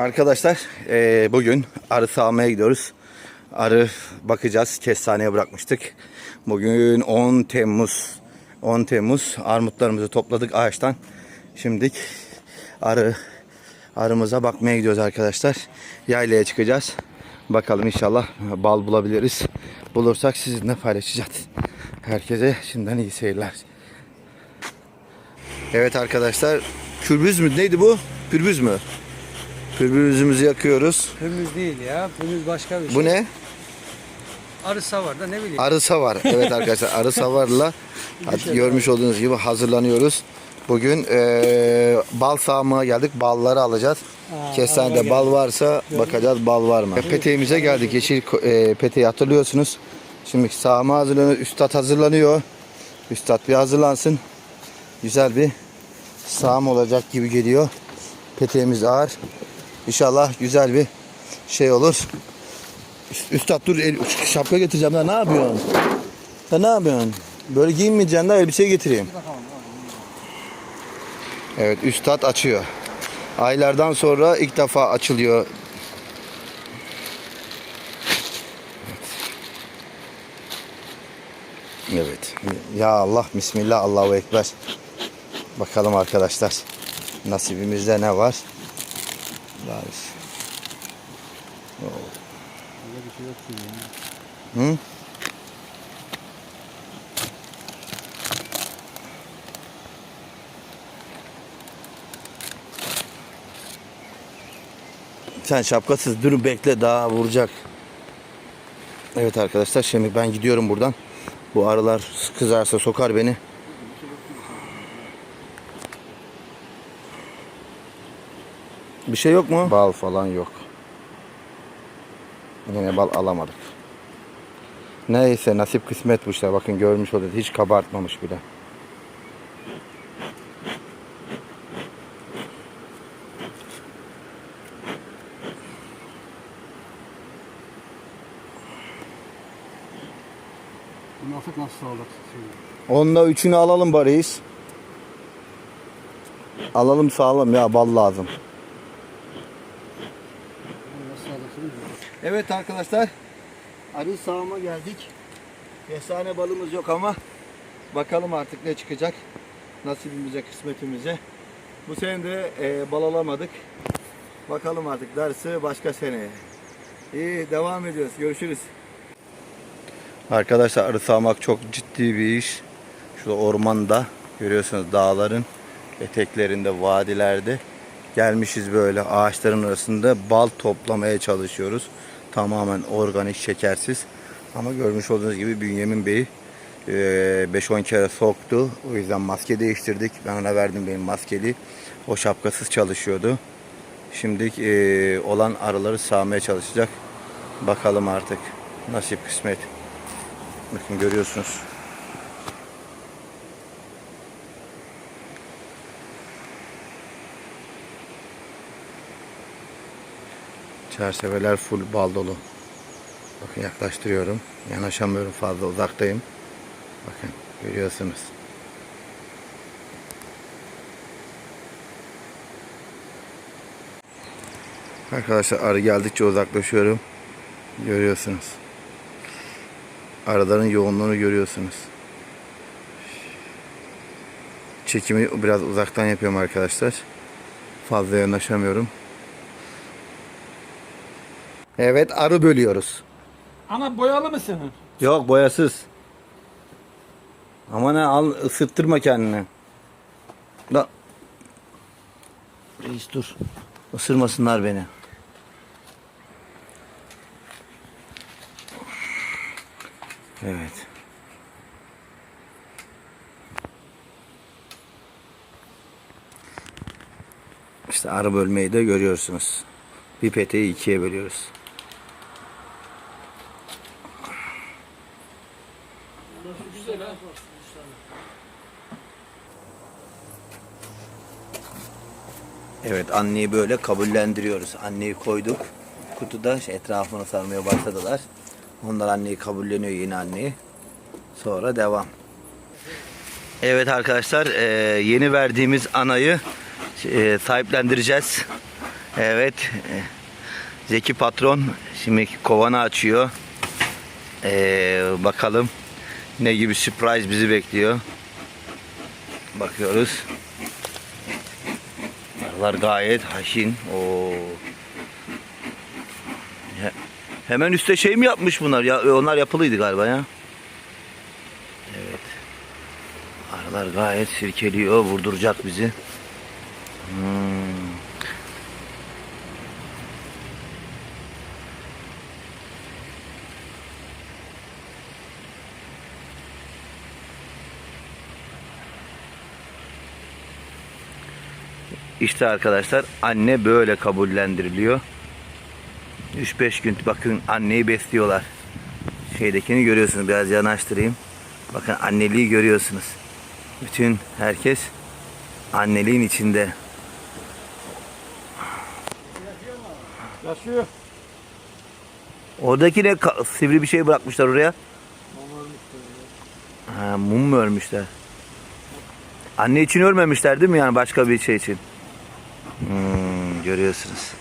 Arkadaşlar eee, bugün arı sağmaya gidiyoruz. Arı bakacağız. Kestaneye bırakmıştık. Bugün 10 Temmuz. 10 Temmuz armutlarımızı topladık ağaçtan. Şimdilik arı arımıza bakmaya gidiyoruz arkadaşlar. Yaylaya çıkacağız. Bakalım inşallah bal bulabiliriz. Bulursak sizinle paylaşacağız. Herkese şimdiden iyi seyirler. Evet arkadaşlar. Kürbüz mü? Neydi bu? Pürbüz mü? Pürbüzümüzü yakıyoruz. Pürmüz değil ya. Pürmüz başka bir şey. Bu ne? Arı savar da ne bileyim. Arı savar. Evet arkadaşlar arı savarla hadi görmüş olduğunuz gibi hazırlanıyoruz. Bugün eee bal sağmaya geldik. Balları alacağız. Aa, Kestanede bal varsa bakacağız bal var mı? Peteğimize geldik. Yeşil eee, peteği hatırlıyorsunuz. Şimdi sağma hazırlanıyor. Üstad hazırlanıyor. Üstad bir hazırlansın. Güzel bir sağım olacak gibi geliyor. Peteğimiz ağır. İnşallah güzel bir şey olur. Üst- Üstad dur el, şapka getireceğim daha ne yapıyorsun? Ya ne yapıyorsun? Böyle giyinmeyeceksin daha elbise getireyim. Evet üstad açıyor. Aylardan sonra ilk defa açılıyor. Evet. Ya Allah Bismillah Allahu Ekber. Bakalım arkadaşlar. Nasibimizde ne var? Daha bir- Hı? Sen şapkasız dur bekle daha vuracak. Evet arkadaşlar şimdi ben gidiyorum buradan. Bu arılar kızarsa sokar beni. Bir şey yok mu? Bal falan yok. Yine bal alamadık. Neyse nasip kısmet bu işte. Bakın görmüş olduk. Hiç kabartmamış bile. Nasıl sağlaksın şimdi? Onda üçünü alalım bariyiz. Alalım sağlam ya bal lazım. Nasıl sağlaksın? Evet arkadaşlar. Arı sağıma geldik. Kestane balımız yok ama bakalım artık ne çıkacak. Nasibimize, kısmetimize. Bu sene de e, bal alamadık. Bakalım artık dersi başka seneye. İyi devam ediyoruz. Görüşürüz. Arkadaşlar arı sağmak çok ciddi bir iş. Şurada ormanda görüyorsunuz dağların eteklerinde, vadilerde gelmişiz böyle ağaçların arasında bal toplamaya çalışıyoruz. Tamamen organik, şekersiz. Ama görmüş olduğunuz gibi Bünyamin Bey e, 5-10 kere soktu. O yüzden maske değiştirdik. Ben ona verdim benim maskeli. O şapkasız çalışıyordu. Şimdi e, olan arıları sağmaya çalışacak. Bakalım artık. Nasip kısmet. Bakın görüyorsunuz. Çerçeveler full bal dolu. Bakın yaklaştırıyorum. Yanaşamıyorum fazla uzaktayım. Bakın görüyorsunuz. Arkadaşlar arı geldikçe uzaklaşıyorum. Görüyorsunuz. Arıların yoğunluğunu görüyorsunuz. Çekimi biraz uzaktan yapıyorum arkadaşlar. Fazla yanaşamıyorum. Evet arı bölüyoruz. Ana boyalı mısın? Yok boyasız. Ama ne al ısıttırma kendini. Da. Reis dur. Isırmasınlar beni. Evet. İşte arı bölmeyi de görüyorsunuz. Bir peteği ikiye bölüyoruz. Evet anneyi böyle kabullendiriyoruz. Anneyi koyduk. Kutuda şey, etrafını sarmaya başladılar. Onlar anneyi kabulleniyor yine anneyi. Sonra devam. Evet arkadaşlar e, yeni verdiğimiz anayı e, sahiplendireceğiz. Evet. e, Zeki patron şimdi kovanı açıyor. Ee, bakalım ne gibi sürpriz bizi bekliyor. Bakıyoruz. Arılar gayet haşin. Oo. He- Hemen üstte şey mi yapmış bunlar? Ya onlar yapılıydı galiba ya. Evet. Arılar gayet sirkeliyor, vurduracak bizi. İşte arkadaşlar anne böyle kabullendiriliyor. 3-5 gün bakın anneyi besliyorlar. Şeydekini görüyorsunuz biraz yanaştırayım. Bakın anneliği görüyorsunuz. Bütün herkes anneliğin içinde. Yaşıyor. Oradaki ne sivri bir şey bırakmışlar oraya. Ha, mum mu örmüşler? Anne için örmemişler değil mi yani başka bir şey için? Hmm, görüyorsunuz.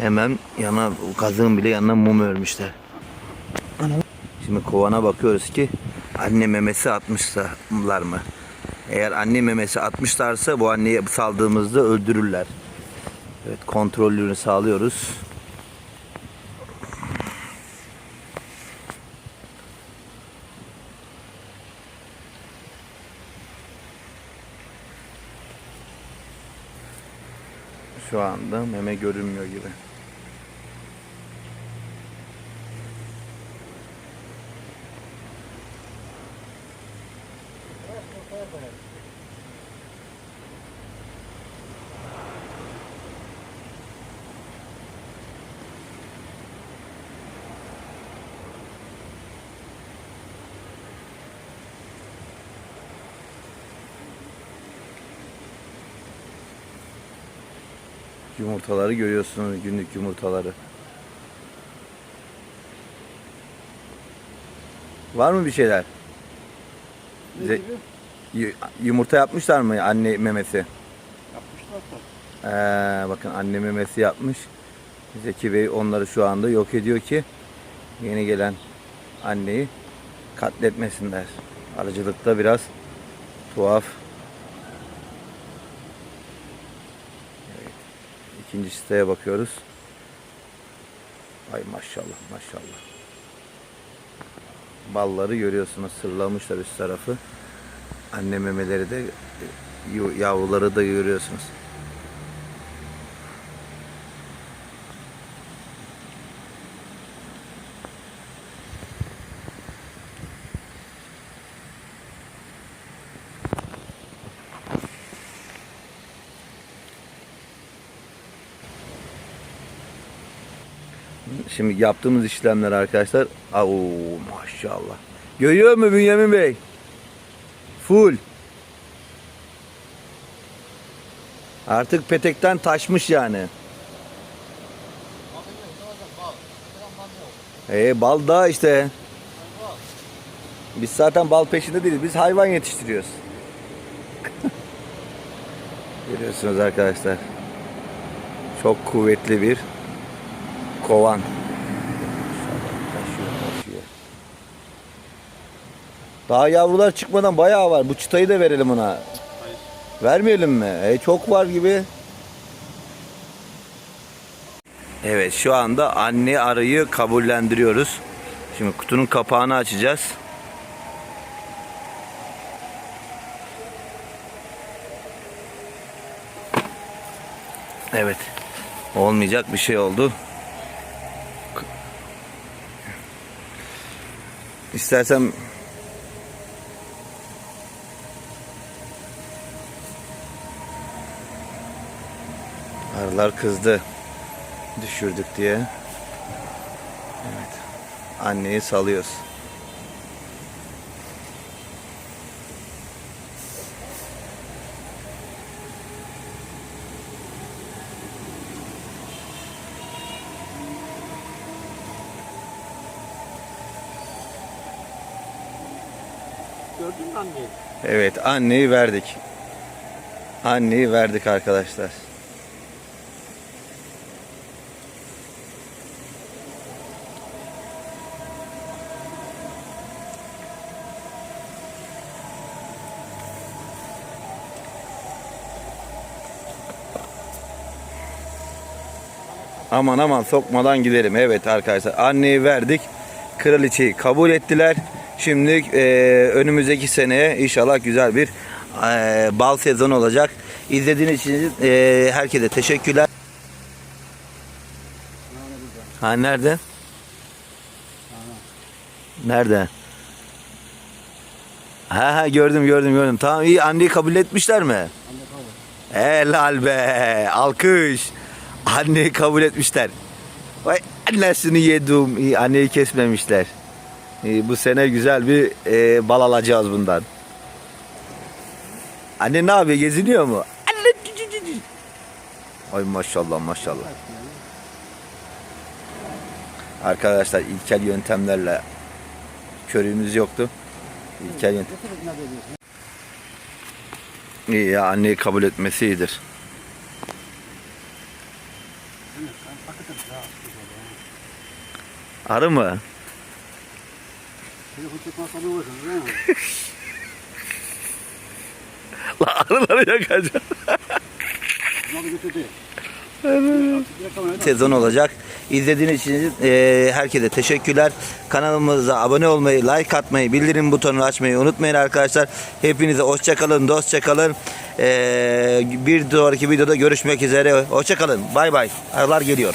Hemen yana kazığın bile yanına mum örmüşler. Şimdi kovana bakıyoruz ki anne memesi atmışlar mı? Eğer anne memesi atmışlarsa bu anneyi saldığımızda öldürürler. Evet kontrolünü sağlıyoruz. Şu anda meme görünmüyor gibi. Yumurtaları görüyorsunuz günlük yumurtaları. Var mı bir şeyler? Ne gibi? Yumurta yapmışlar mı anne memesi? Yapmışlar da. Ee, bakın anne memesi yapmış. Zeki Bey onları şu anda yok ediyor ki yeni gelen anneyi katletmesinler. Arıcılıkta biraz tuhaf. Evet. İkinci siteye bakıyoruz. Ay maşallah maşallah. Balları görüyorsunuz sırlamışlar üst tarafı. Anne memeleri de yu- yavruları da görüyorsunuz. Şimdi yaptığımız işlemler arkadaşlar. Au maşallah. Görüyor mu Bünyamin Bey? Full. Artık petekten taşmış yani. Ee, bal da işte. Biz zaten bal peşinde değiliz. Biz hayvan yetiştiriyoruz. Görüyorsunuz arkadaşlar. Çok kuvvetli bir kovan. Daha yavrular çıkmadan bayağı var. Bu çıtayı da verelim ona. Vermeyelim mi? E, çok var gibi. Evet şu anda anne arıyı kabullendiriyoruz. Şimdi kutunun kapağını açacağız. Evet. Olmayacak bir şey oldu. İstersen Arılar kızdı. Düşürdük diye. Evet. Anneyi salıyoruz. Gördün mü anneyi? Evet anneyi verdik. Anneyi verdik arkadaşlar. Aman aman sokmadan gidelim. Evet arkadaşlar anneyi verdik. Kraliçeyi kabul ettiler. Şimdi e, önümüzdeki seneye inşallah güzel bir e, bal sezonu olacak. İzlediğiniz için e, herkese teşekkürler. Ha nerede? Nerede? Ha ha gördüm gördüm gördüm. Tamam iyi anneyi kabul etmişler mi? Helal be. Alkış. Anneyi kabul etmişler. Vay annesini yedim. Anneyi kesmemişler. Bu sene güzel bir e, bal alacağız bundan. Anne ne yapıyor? Geziniyor mu? Anne. Ay maşallah maşallah. Arkadaşlar ilkel yöntemlerle körüğümüz yoktu. İlkel yöntem. İyi ya anneyi kabul etmesi iyidir. Arı mı? La arıları yakacak. Sezon olacak. İzlediğiniz için e, herkese teşekkürler. Kanalımıza abone olmayı, like atmayı, bildirim butonunu açmayı unutmayın arkadaşlar. Hepinize hoşçakalın, dostça kalın. E, bir sonraki videoda görüşmek üzere. Hoşçakalın. Bay bay. Arılar geliyor.